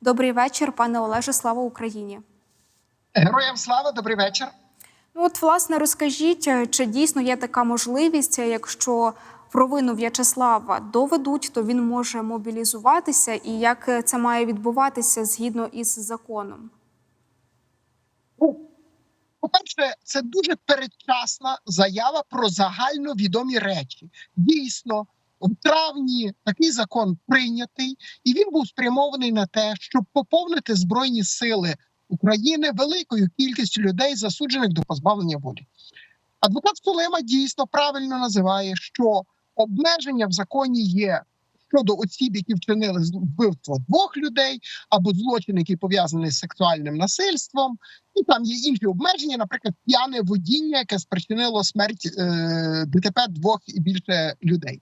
Добрий вечір, пане Олеже. Слава Україні. Героям слава, добрий вечір. Ну, от, власне, розкажіть, е, чи дійсно є така можливість, е, якщо провину В'ячеслава доведуть, то він може мобілізуватися, і як е, це має відбуватися згідно із законом? Ну, По-перше, це дуже передчасна заява про загальновідомі речі. Дійсно, в травні такий закон прийнятий, і він був спрямований на те, щоб поповнити збройні сили України великою кількістю людей, засуджених до позбавлення волі. Адвокат Сулема дійсно правильно називає, що обмеження в законі є щодо осіб, які вчинили вбивство двох людей, або злочин, який пов'язаний з сексуальним насильством, і там є інші обмеження, наприклад, п'яне водіння, яке спричинило смерть е, ДТП двох і більше людей.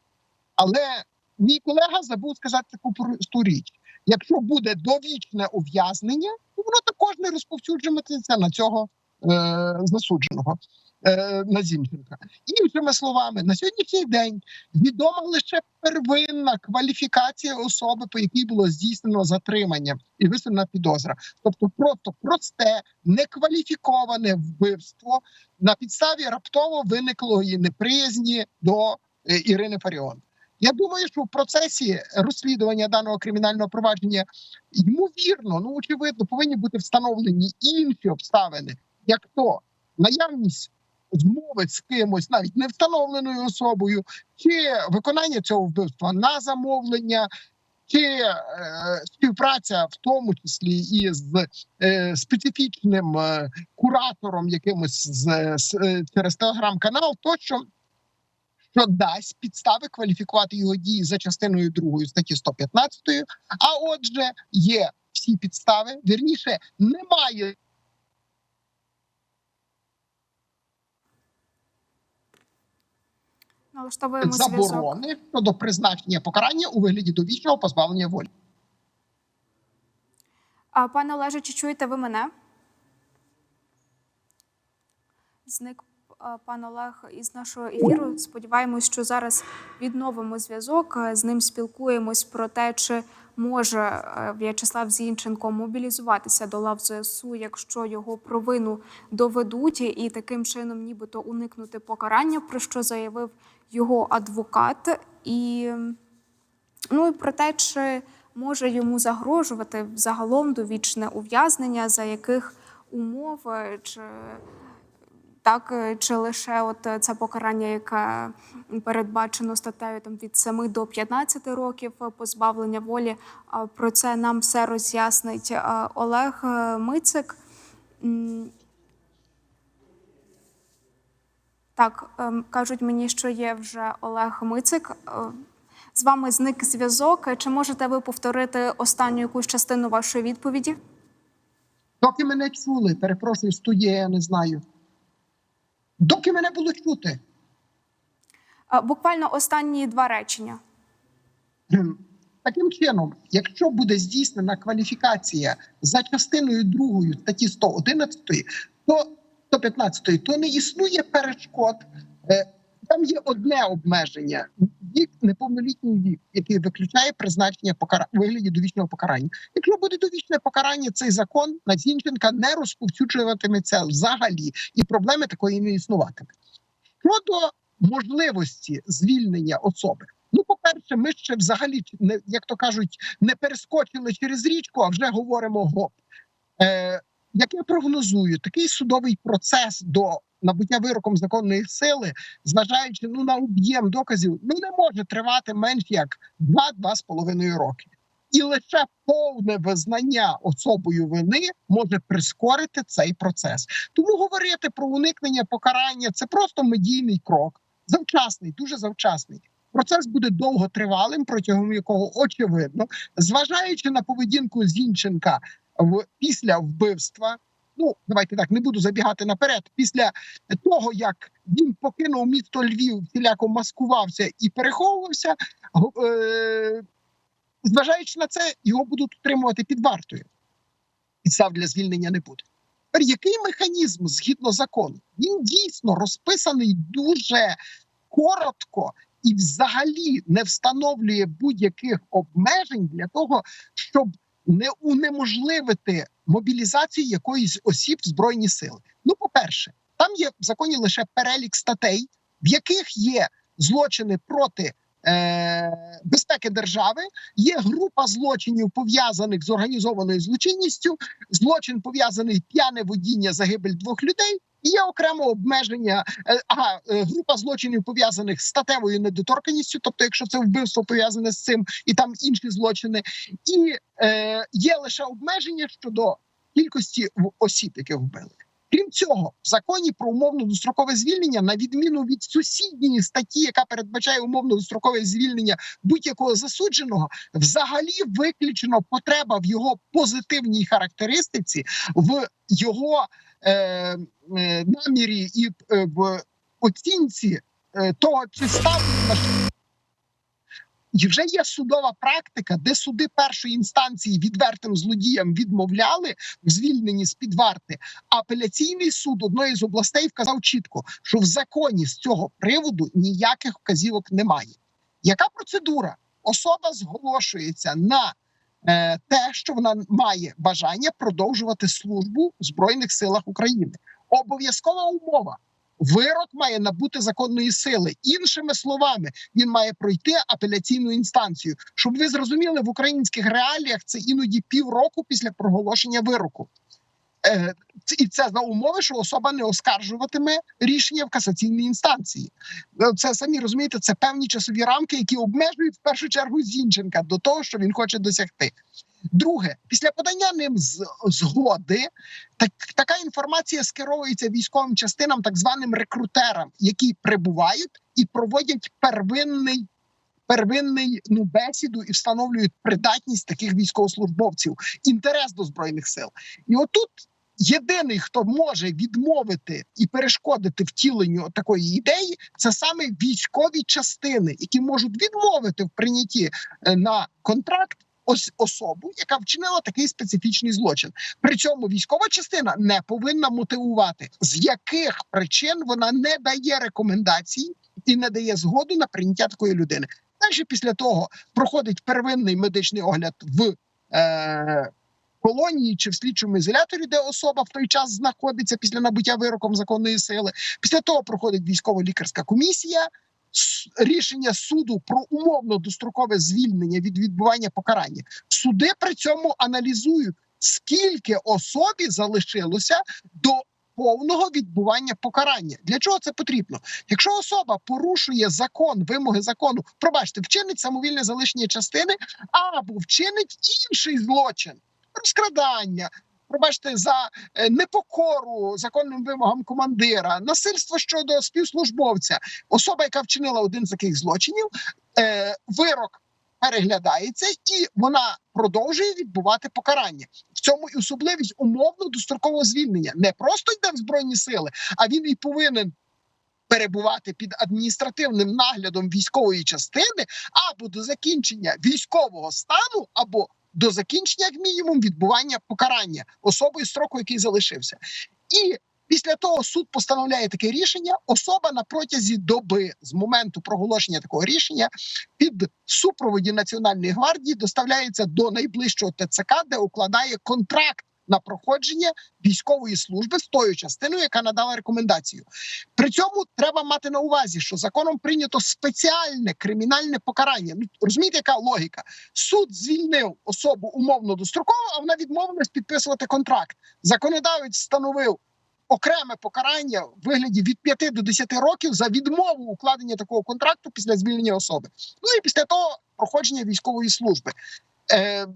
Але мій колега забув сказати таку просту річ: якщо буде довічне ув'язнення, то воно також не розповсюджуватиметься на цього е, засудженого. е, На Зінченка. Іншими словами, на сьогоднішній день відома лише первинна кваліфікація особи, по якій було здійснено затримання і висунена підозра, тобто просто просте, некваліфіковане вбивство на підставі раптово виниклої неприязні до е, Ірини Фаріон. Я думаю, що в процесі розслідування даного кримінального провадження ймовірно, ну очевидно, повинні бути встановлені інші обставини, як то наявність змови з кимось, навіть не встановленою особою, чи виконання цього вбивства на замовлення, чи е, співпраця, в тому числі і з е, специфічним е, куратором, якимось з, з е, через телеграм-канал, тощо. Що дасть підстави кваліфікувати його дії за частиною 2 статті 115, а отже, є всі підстави. Вірніше немає заборони щодо призначення покарання у вигляді довічного позбавлення волі. А, пане Олеже, чи чуєте ви мене? Зник пан Олег із нашого ефіру. Сподіваємось, що зараз відновимо зв'язок. Е, З ним спілкуємось про те, чи може е, В'ячеслав Зінченко мобілізуватися до лав ЗСУ, якщо його провину доведуть, і таким чином, нібито уникнути покарання, про що заявив його адвокат. І Ну і про те, чи може йому загрожувати загалом довічне ув'язнення, за яких умов, е, чи так, е, чи лише от е, це покарання, яке передбачено статтею там від 7 до 15 років е, позбавлення волі. Про це нам все роз'яснить Олег Мицик. Так, ем, кажуть мені, що є вже Олег Мицик. З вами зник зв'язок. Чи можете ви повторити останню якусь частину вашої відповіді? Доки мене чули, перепрошую, студія, я не знаю. Доки мене було чути. Буквально останні два речення. Таким чином, якщо буде здійснена кваліфікація за частиною 2 статті 111, то 115, то не існує перешкод. Е, Там є одне обмеження вік, неповнолітній вік, який виключає призначення покара... вигляді довічного покарання. Якщо буде довічне покарання, цей закон на Зінченка не розповсюджуватиметься взагалі, і проблеми такої не існуватиме. Щодо можливості звільнення особи. Ну, по-перше, ми ще взагалі не як то кажуть, не перескочили через річку, а вже говоримо гоп. Е, як я прогнозую, такий судовий процес до набуття вироком законної сили, зважаючи ну на об'єм доказів, ну не може тривати менш як 2-2,5 роки. І лише повне визнання особою вини може прискорити цей процес. Тому говорити про уникнення покарання це просто медійний крок, завчасний, дуже завчасний. Процес буде довготривалим, протягом якого очевидно, зважаючи на поведінку Зінченка в після вбивства. Ну, давайте так, не буду забігати наперед. Після того, як він покинув місто Львів, всіляко маскувався і переховувався, е, зважаючи на це, його будуть утримувати під вартою. Підстав для звільнення не буде. Тепер який механізм згідно закону? Він дійсно розписаний дуже коротко і взагалі не встановлює будь-яких обмежень для того, щоб не унеможливити мобілізацію якоїсь осіб в збройні сили. Ну, по-перше, там є в законі лише перелік статей, в яких є злочини проти е- безпеки держави, є група злочинів пов'язаних з організованою злочинністю, злочин пов'язаний п'яне водіння, загибель двох людей. Є окремо обмеження, е, ага, е, група злочинів пов'язаних з статевою недоторканістю, тобто, якщо це вбивство пов'язане з цим, і там інші злочини, і е, є лише обмеження щодо кількості осіб, яких вбили. Крім цього, в законі про умовно дострокове звільнення, на відміну від сусідньої статті, яка передбачає умовно дострокове звільнення будь-якого засудженого, взагалі виключено потреба в його позитивній характеристиці, в його намірі і е, в оцінці е, того, чи ставлення на і вже є судова практика, де суди першої інстанції відвертим злодіям відмовляли в звільненні з під варти. Апеляційний суд одної з областей вказав чітко, що в законі з цього приводу ніяких вказівок немає. Яка процедура? Особа зголошується на е, те, що вона має бажання продовжувати службу в Збройних силах України. Обов'язкова умова. Вирок має набути законної сили. Іншими словами, він має пройти апеляційну інстанцію. Щоб ви зрозуміли, в українських реаліях це іноді півроку після проголошення вироку. Е, і це за умови, що особа не оскаржуватиме рішення в касаційній інстанції. Ну, Це самі розумієте, це певні часові рамки, які обмежують в першу чергу Зінченка до того, що він хоче досягти. Друге, після подання ним з- згоди, так така інформація скеровується військовим частинам, так званим рекрутерам, які прибувають і проводять первинний. Первинний ну бесіду і встановлюють придатність таких військовослужбовців, інтерес до збройних сил. І отут єдиний, хто може відмовити і перешкодити втіленню такої ідеї, це саме військові частини, які можуть відмовити в прийнятті е, на контракт ось особу, яка вчинила такий специфічний злочин. При цьому військова частина не повинна мотивувати, з яких причин вона не дає рекомендацій і не дає згоду на прийняття такої людини. Далі після того проходить первинний медичний огляд в е, колонії чи в слідчому ізоляторі, де особа в той час знаходиться після набуття вироком законної сили. Після того проходить військово-лікарська комісія. Рішення суду про умовно дострокове звільнення від відбування покарання. Суди при цьому аналізують, скільки особі залишилося до повного відбування покарання. Для чого це потрібно? Якщо особа порушує закон, вимоги закону, пробачте, вчинить самовільне залишення частини або вчинить інший злочин, розкрадання. Пробачте за е, непокору законним вимогам командира, насильство щодо співслужбовця. Особа, яка вчинила один з таких злочинів, е, вирок переглядається і вона продовжує відбувати покарання. В цьому і особливість умовно дострокового звільнення. Не просто йде в збройні сили, а він і повинен перебувати під адміністративним наглядом військової частини або до закінчення військового стану, або до закінчення, як мінімум, відбування покарання особою строку, який залишився, і після того суд постановляє таке рішення. Особа на протязі доби з моменту проголошення такого рішення під супроводі Національної гвардії доставляється до найближчого ТЦК, де укладає контракт на проходження військової служби з тою частиною, яка надала рекомендацію. При цьому треба мати на увазі, що законом прийнято спеціальне кримінальне покарання. Ну розумієте, яка логіка? Суд звільнив особу умовно достроково, а вона відмовилась підписувати контракт. Законодавець встановив. Окреме покарання в вигляді від 5 до 10 років за відмову укладення такого контракту після звільнення особи. Ну і після того проходження військової служби. Е,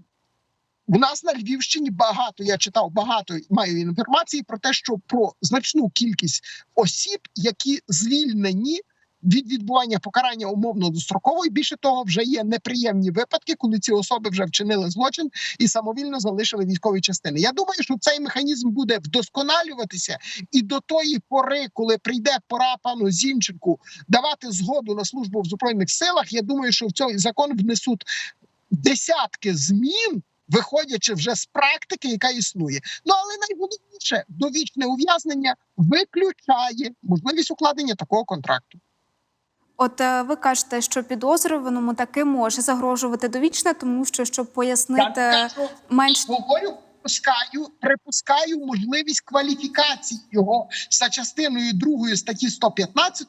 у нас на Львівщині багато. Я читав багато маю інформації про те, що про значну кількість осіб, які звільнені від відбування покарання умовно достроково, більше того, вже є неприємні випадки, коли ці особи вже вчинили злочин і самовільно залишили військові частини. Я думаю, що цей механізм буде вдосконалюватися, і до тої пори, коли прийде пора пану Зінченку давати згоду на службу в збройних силах. Я думаю, що в цей закон внесуть десятки змін. Виходячи вже з практики, яка існує, ну але найголовніше довічне ув'язнення виключає можливість укладення такого контракту. От е, ви кажете, що підозрюваному таки може загрожувати довічне, тому що щоб пояснити Я кажу, менш говорю, припускаю, припускаю можливість кваліфікації його за частиною 2 статті 115,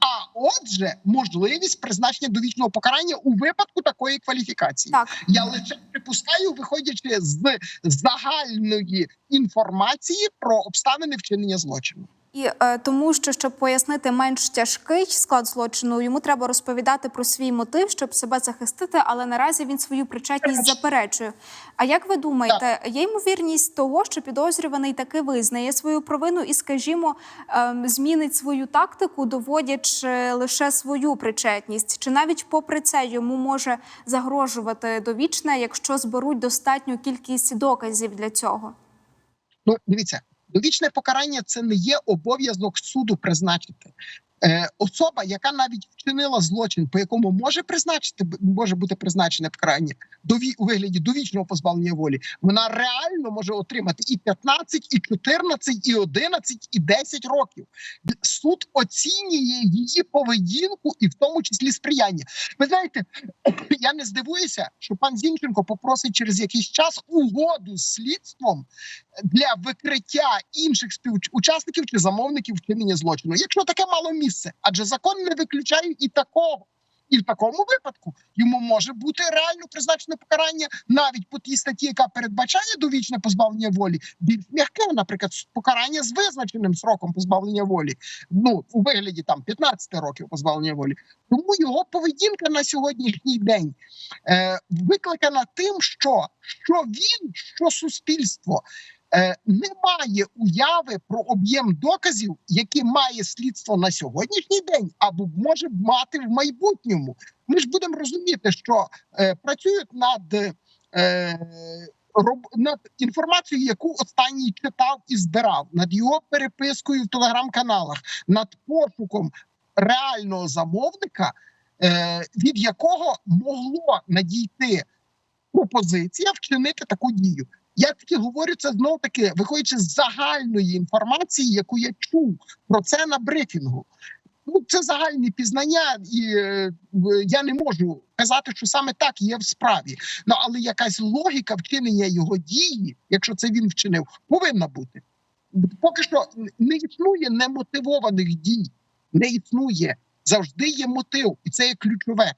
а отже, можливість призначення довічного покарання у випадку такої кваліфікації. так. Я лише припускаю, виходячи з загальної інформації про обставини вчинення злочину. І е, тому, що щоб пояснити менш тяжкий склад злочину, йому треба розповідати про свій мотив, щоб себе захистити, але наразі він свою причетність заперечує. А як ви думаєте, є ймовірність того, що підозрюваний таки визнає свою провину і, скажімо, ем, змінить свою тактику, доводячи лише свою причетність, чи навіть попри це йому може загрожувати довічне, якщо зберуть достатню кількість доказів для цього? Ну, дивіться, довічне покарання це не є обов'язок суду призначити. Е, особа, яка навіть вчинила злочин, по якому може призначити, може бути призначене покарання дові, у вигляді довічного позбавлення волі, вона реально може отримати і 15, і 14, і 11, і 10 років. Суд оцінює її поведінку і в тому числі сприяння. Ви знаєте, я не здивуюся, що пан Зінченко попросить через якийсь час угоду з слідством для викриття інших співучасників чи замовників вчинення злочину, якщо таке мало місце, адже закон не виключає і такого. І в такому випадку йому може бути реально призначене покарання навіть по тій статті, яка передбачає довічне позбавлення волі, більш м'яке, наприклад, покарання з визначеним сроком позбавлення волі, ну у вигляді там 15 років позбавлення волі. Тому його поведінка на сьогоднішній день е, викликана тим, що, що він, що суспільство е, не має уяви про об'єм доказів, які має слідство на сьогоднішній день, або може мати в майбутньому. Ми ж будемо розуміти, що е, працюють над. Е, над інформацією, яку останній читав і збирав, над його перепискою в телеграм-каналах, над пошуком реального замовника, від якого могло надійти пропозиція вчинити таку дію. Я таки говорю це знов таки, виходячи з загальної інформації, яку я чув про це на брифінгу. Ну, це загальні пізнання, і е, я не можу казати, що саме так є в справі. Ну але якась логіка вчинення його дії, якщо це він вчинив, повинна бути. Поки що не існує немотивованих дій, не існує. Завжди є мотив, і це є ключове.